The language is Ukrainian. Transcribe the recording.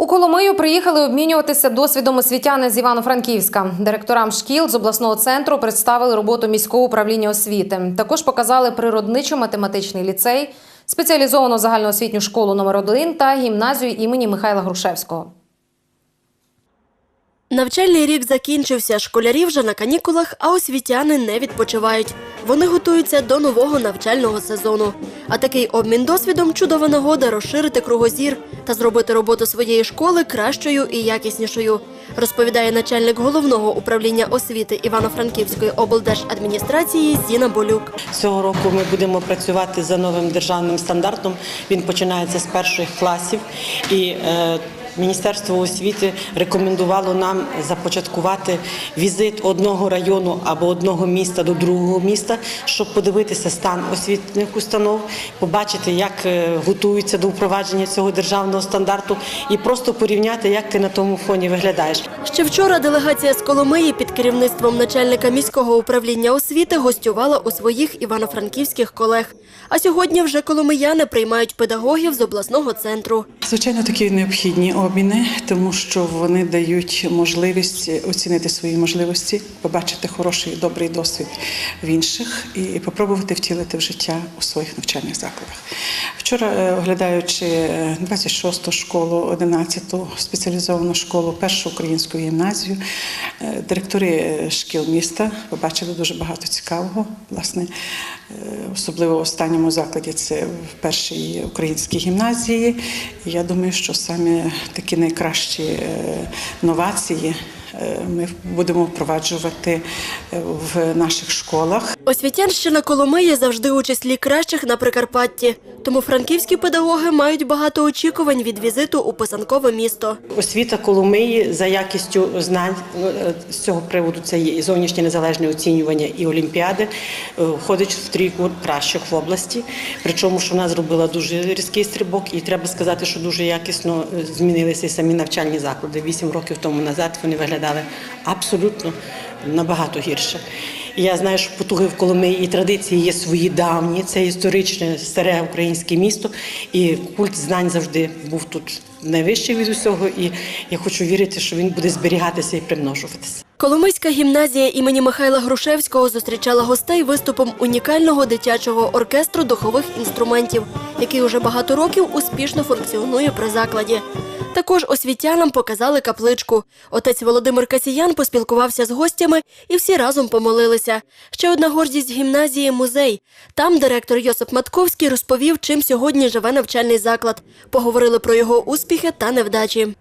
У Коломию приїхали обмінюватися досвідом освітяни з Івано-Франківська. Директорам шкіл з обласного центру представили роботу міського управління освіти. Також показали природничо-математичний ліцей, спеціалізовану загальноосвітню школу номер 1 та гімназію імені Михайла Грушевського. Навчальний рік закінчився. Школярі вже на канікулах, а освітяни не відпочивають. Вони готуються до нового навчального сезону. А такий обмін досвідом чудова нагода розширити кругозір та зробити роботу своєї школи кращою і якіснішою, розповідає начальник головного управління освіти Івано-Франківської облдержадміністрації Зіна Болюк. Цього року ми будемо працювати за новим державним стандартом. Він починається з перших класів і е, Міністерство освіти рекомендувало нам започаткувати візит одного району або одного міста до другого міста, щоб подивитися стан освітніх установ, побачити, як е, готуються до впровадження цього державного стандарту, і просто порівняти, як ти на тому фоні виглядаєш. Ще вчора делегація з Коломиї під керівництвом начальника міського управління освіти гостювала у своїх івано-франківських колег. А сьогодні вже коломияни приймають педагогів з обласного центру. Звичайно, такі необхідні обміни, тому що вони дають можливість оцінити свої можливості, побачити хороший добрий досвід в інших і попробувати втілити в життя у своїх навчальних закладах. Вчора, е, оглядаючи 26-ту школу, 11-ту спеціалізовану школу, першу українську гімназію, е, директори е, шкіл міста побачили дуже багато цікавого. Власне, е, особливо в останньому закладі це в першій українській гімназії. Я думаю, що саме такі найкращі е, новації е, ми будемо впроваджувати е, в наших школах. Освітянщина Коломиї завжди у числі кращих на Прикарпатті. Тому франківські педагоги мають багато очікувань від візиту у писанкове місто. Освіта Коломиї за якістю знань ну, е, з цього приводу це є і зовнішнє незалежне оцінювання і олімпіади е, входить в трійку кращих в області. Причому що вона зробила дуже різкий стрибок, і треба сказати, що дуже якісно е, змінилися і самі навчальні заклади. Вісім років тому назад вони виглядали абсолютно набагато гірше. Я знаю, що потуги в Коломиї і традиції є свої давні. Це історичне старе українське місто, і культ знань завжди був тут найвищий від усього. І я хочу вірити, що він буде зберігатися і примножуватися. Коломийська гімназія імені Михайла Грушевського зустрічала гостей виступом унікального дитячого оркестру духових інструментів, який уже багато років успішно функціонує при закладі. Також освітянам показали капличку. Отець Володимир Касіян поспілкувався з гостями і всі разом помолилися. Ще одна гордість гімназії музей. Там директор Йосип Матковський розповів, чим сьогодні живе навчальний заклад. Поговорили про його успіхи та невдачі.